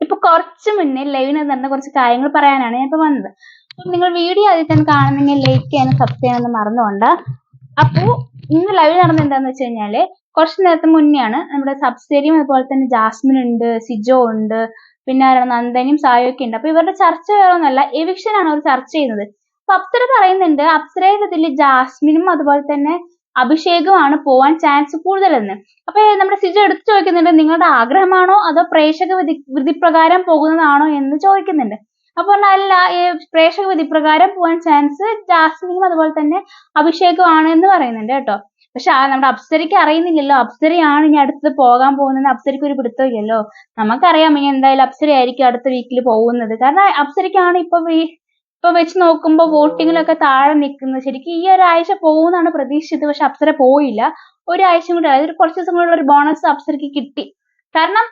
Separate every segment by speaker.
Speaker 1: ഇപ്പൊ കുറച്ച് മുന്നേ ലൈവിന് നടന്ന കുറച്ച് കാര്യങ്ങൾ പറയാനാണ് ഞാൻ ഇപ്പൊ വന്നത്. അപ്പൊ നിങ്ങൾ വീഡിയോ ആദ്യം തന്നെ കാണുന്നെങ്കിൽ ലൈക്ക് ചെയ്യാനും സബ്സ്ക്രൈബ് ചെയ്യാനൊന്നും മറന്നുകൊണ്ട് അപ്പോ ഇന്ന് ലൈവ് നടന്നത് എന്താന്ന് വെച്ച് കഴിഞ്ഞാൽ കുറച്ച് നേരത്തെ മുന്നെയാണ് നമ്മുടെ സബ്സിഡിയും അതുപോലെ തന്നെ ജാസ്മിൻ ഉണ്ട് സിജോ ഉണ്ട് പിന്നെ നന്ദനും സായൊക്കെ ഉണ്ട്. അപ്പൊ ഇവരുടെ ചർച്ച വേറെ ഒന്നല്ല എവിക്ഷൻ ആണ് അവർ ചർച്ച ചെയ്യുന്നത്. അപ്പൊ അപ്സര പറയുന്നുണ്ട് അപ്സരയുടെ ഇതിൽ ജാസ്മിനും അതുപോലെ തന്നെ അഭിഷേകുമാണ് പോവാൻ ചാൻസ് കൂടുതലെന്ന്. അപ്പൊ നമ്മുടെ സിജു എടുത്തു ചോദിക്കുന്നുണ്ട് നിങ്ങളുടെ ആഗ്രഹമാണോ അതോ പ്രേക്ഷക വിധി വിധിപ്രകാരം പോകുന്നതാണോ എന്ന് ചോദിക്കുന്നുണ്ട്. അപ്പൊ അല്ല ഈ പ്രേക്ഷക വിധിപ്രകാരം പോവാൻ ചാൻസ് ജാസ്മിനും അതുപോലെ തന്നെ അഭിഷേകമാണ് എന്ന് പറയുന്നുണ്ട് കേട്ടോ. പക്ഷെ നമ്മുടെ അപ്സരയ്ക്ക് അറിയുന്നില്ലല്ലോ. അപ്സരയാണ് ഇനി അടുത്തത് പോകാൻ പോകുന്നത് അപ്സരയ്ക്ക് ഒരു പിടുത്തമില്ലല്ലോ നമുക്കറിയാം ഇനി എന്തായാലും അപ്സരയായിരിക്കും അടുത്ത വീക്കിൽ പോകുന്നത്. കാരണം അപ്സരയ്ക്കാണ് ഇപ്പൊ വീ- ഇപ്പൊ വെച്ച് നോക്കുമ്പോ വോട്ടിങ്ങിലൊക്കെ താഴെ നിൽക്കുന്നത് ശരിക്കും ഈ ഒരാഴ്ച പോകുന്നാണ് പ്രതീക്ഷിച്ചത്. പക്ഷെ അപ്സര പോയില്ല. ഒരാഴ്ചയും കൂടി അതായത് കുറച്ച് ദിവസം കൂടെ ഒരു ബോണസ് അപ്സരക്ക് കിട്ടി. കാരണം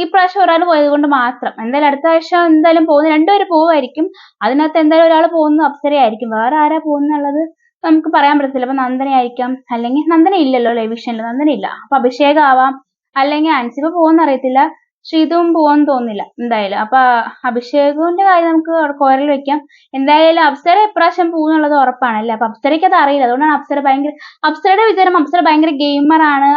Speaker 1: ഈ പ്രാവശ്യം ഒരാൾ പോയത് കൊണ്ട് മാത്രം. എന്തായാലും അടുത്ത ആഴ്ച എന്തായാലും പോകുന്ന രണ്ടുപേര് പോവായിരിക്കും അതിനകത്ത് എന്തായാലും ഒരാൾ പോകുന്നത് അപ്സരയായിരിക്കും. വേറെ ആരാ പോകുന്നുള്ളത് നമുക്ക് പറയാൻ പറ്റത്തില്ല. അപ്പൊ നന്ദനയായിരിക്കാം. അല്ലെങ്കിൽ നന്ദന ഇല്ലല്ലോ ലെവിഷനിൽ നന്ദന ഇല്ല അപ്പൊ അഭിഷേക് ആവാം. അല്ലെങ്കിൽ അൻസിബ പോകുന്ന അറിയത്തില്ല. ശ്രീതുവും പോവാൻ തോന്നില്ല. എന്തായാലും. അപ്പൊ അഭിഷേകിന്റെ കാര്യം നമുക്ക് കോരൽ വെക്കാം. എന്തായാലും അപ്സര ഇപ്രാവശ്യം പോകുന്നുള്ളത് ഉറപ്പാണ് അല്ലെ അപ്പൊ അപ്സരയ്ക്ക് അത് അറിയില്ല. അതുകൊണ്ടാണ് അപ്സര ഭയങ്കര അപ്സരയുടെ വിചാരം അപ്സര ഭയങ്കര ഗെയിമർ ആണ്.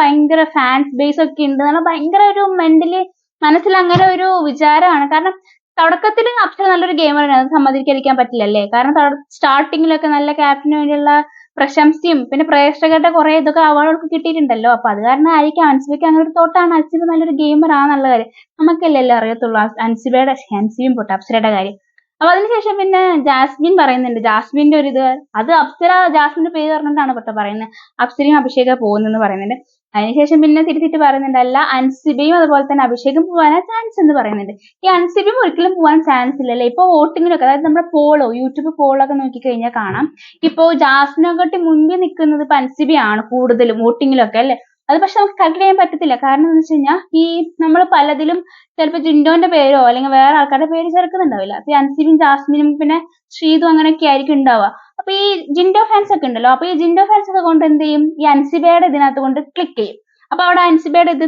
Speaker 1: ഭയങ്കര ഫാൻസ് ബേസ് ഒക്കെ ഉണ്ട് എന്നുള്ള ഭയങ്കര ഒരു മെന്റലി മനസ്സിൽ അങ്ങനെ ഒരു വിചാരമാണ്. കാരണം തുടക്കത്തിൽ അപ്സര നല്ലൊരു ഗെയിമറാണ് അത് സമ്മതിക്കാതിരിക്കാൻ പറ്റില്ലല്ലേ? കാരണം സ്റ്റാർട്ടിങ്ങിലൊക്കെ നല്ല ക്യാപ്റ്റന് വേണ്ടിയുള്ള പ്രശംസയും പിന്നെ പ്രേക്ഷകരുടെ കുറെ ഇതൊക്കെ അവാർഡുകൾക്ക് കിട്ടിയിട്ടുണ്ടല്ലോ. അപ്പൊ അത് കാരണം ആയിരിക്കും അൻസിബയ്ക്ക് അങ്ങനെ ഒരു തോട്ടാണ്. അൻസിബ നല്ലൊരു ഗെയിമർ ആണെന്നുള്ള കാര്യം നമുക്കല്ലേ അറിയത്തുള്ളൂ. അൻസിബയുടെ അൻസിബയും പോട്ടെ അപ്സരയുടെ കാര്യം. അപ്പൊ അതിനുശേഷം പിന്നെ ജാസ്മിൻ പറയുന്നുണ്ട്. ജാസ്മിന്റെ ഒരു ഇത് അത് അപ്സര ജാസ്മിന്റെ പേര് പറഞ്ഞിട്ടാണ് പെട്ട പറയുന്നത്. അപ്സരയും അഭിഷേക പോകുന്നെന്ന് പറയുന്നുണ്ട്. അതിനുശേഷം പിന്നെ തിരുത്തിട്ട് പറയുന്നുണ്ട് അല്ല അൻസിബയും അതുപോലെ തന്നെ അഭിഷേകും പോകാനാ ചാൻസ് എന്ന് പറയുന്നുണ്ട്. ഈ അൻസിബയും ഒരിക്കലും പോകാൻ ചാൻസ് ഇല്ലല്ലേ? ഇപ്പൊ വോട്ടിങ്ങിലൊക്കെ അതായത് നമ്മുടെ പോളോ യൂട്യൂബ് പോളൊക്കെ നോക്കി കഴിഞ്ഞാൽ കാണാം. ഇപ്പോ ജാസ്നോക്കട്ടി മുൻപിൽ നിൽക്കുന്നത് ഇപ്പൊ അൻസിബിയാണ് കൂടുതലും വോട്ടിങ്ങിലൊക്കെ അല്ലെ? അത് പക്ഷെ നമുക്ക് കാൽക്കുലേറ്റ് ചെയ്യാൻ പറ്റത്തില്ല. കാരണം എന്ന് വെച്ച് കഴിഞ്ഞാൽ ഈ നമ്മൾ പലതിലും ചിലപ്പോൾ ജിൻഡോന്റെ പേരോ അല്ലെങ്കിൽ വേറെ ആൾക്കാരുടെ പേര് ചേർക്കുന്നുണ്ടാവില്ല. അപ്പൊ അൻസിബിയും അൻസിബും ജാസ്മിനും പിന്നെ ശ്രീതു അങ്ങനെയൊക്കെ ആയിരിക്കും ഉണ്ടാവുക. അപ്പൊ ഈ ജിൻഡോ ഫാൻസ് ഒക്കെ ഉണ്ടല്ലോ. അപ്പൊ ഈ ജിൻഡോ ഫാൻസ് ഒക്കെ കൊണ്ട് എന്ത് ചെയ്യും? ഈ അൻസിബയുടെ ഇതിനകത്ത് കൊണ്ട് ക്ലിക്ക് ചെയ്യും. അപ്പൊ അവിടെ അൻസിബയുടെ ഇത്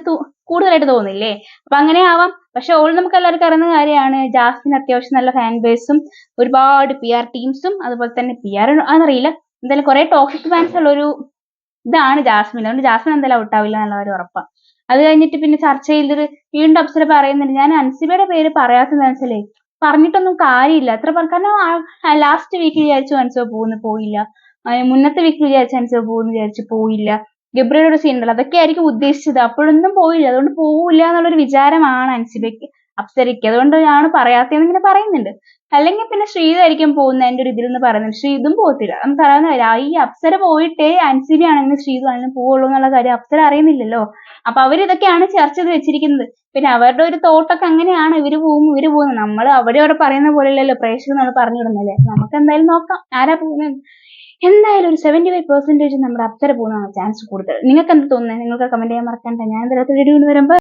Speaker 1: കൂടുതലായിട്ട് തോന്നില്ലേ? അപ്പൊ അങ്ങനെ ആവാം. പക്ഷെ ഓൾ നമുക്ക് എല്ലാവർക്കും അറിയുന്ന കാര്യമാണ്. ജാസ്മിൻ അത്യാവശ്യം നല്ല ഫാൻ ബേസും ഒരുപാട് പി ആർ ടീംസും അതുപോലെ തന്നെ പി ആർ ആണെന്നറിയില്ല എന്തായാലും കുറെ ടോക്സിക് ഫാൻസ് ഉള്ള ഒരു ഇതാണ് ജാസ്മിൻ. അതുകൊണ്ട് ജാസ്മിൻ എന്തായാലും ഔട്ട് ആവില്ല എന്നുള്ള ഒരു ഉറപ്പാണ് അത് കഴിഞ്ഞിട്ട് പിന്നെ ചർച്ച ചെയ്തിട്ട് വീണ്ടും അപ്സര പറയുന്നുണ്ട്. ഞാൻ അൻസിബയുടെ പേര് പറയാത്തത് വെച്ചാലേ പറഞ്ഞിട്ടൊന്നും കാര്യമില്ല. എത്ര പേർ കാരണം ലാസ്റ്റ് വീക്ക് വിചാരിച്ചു അൻസിബ പോകുന്നു പോയില്ല. മുന്നത്തെ വീക്ക് വിചാരിച്ചു അൻസിബ പോകുന്നു വിചാരിച്ചു പോയില്ല. ഗബ്രിയുടെ ഒരു സീൻ ഉണ്ടല്ലോ. അതൊക്കെ ആയിരിക്കും ഉദ്ദേശിച്ചത്. അപ്പോഴൊന്നും പോയില്ല. അതുകൊണ്ട് പോവില്ല എന്നുള്ളൊരു വിചാരമാണ് അൻസിബയ്ക്ക്. അപ്സരയ്ക്ക് അതുകൊണ്ടാണ് പറയാത്തതെന്ന് ഇങ്ങനെ പറയുന്നുണ്ട്. അല്ലെങ്കിൽ പിന്നെ ശ്രീതായിരിക്കും പോകുന്ന എന്റെ ഒരു ഇതിൽ നിന്ന് പറയുന്നുണ്ട് ശ്രീതും പോകത്തില്ല നമുക്ക് അറിയാവുന്ന ഈ അപ്സര പോയിട്ടേ അൻസിനി ആണെങ്കിലും ശ്രീതു ആണെങ്കിലും പോവുള്ളൂ എന്നുള്ള കാര്യം അപ്സര അറിയുന്നില്ലല്ലോ. അപ്പൊ അവരിതൊക്കെയാണ് ചർച്ച ചെയ്ത് വെച്ചിരിക്കുന്നത്. പിന്നെ അവരുടെ ഒരു തോട്ടൊക്കെ അങ്ങനെയാണ്. ഇവർ പോകും ഇവർ പോകുന്നത് നമ്മൾ അവിടെ അവിടെ പറയുന്ന പോലെയല്ലല്ലോ പ്രേക്ഷകർ നമ്മൾ പറഞ്ഞു വിടുന്നല്ലേ നമുക്ക് എന്തായാലും നോക്കാം. ആരാ പോകുന്നത്? എന്തായാലും ഒരു സെവന്റി ഫൈവ് പെർസെന്റേജ് നമ്മുടെ അപ്സര പോകുന്നതാണ് ചാൻസ് കൂടുതൽ. നിങ്ങൾക്ക് എന്ത് തോന്നുന്നത്? നിങ്ങൾക്ക് കമന്റ് ചെയ്യാൻ മറക്കണ്ട. ഞാൻ ഇതിനകത്ത് വീഡിയോ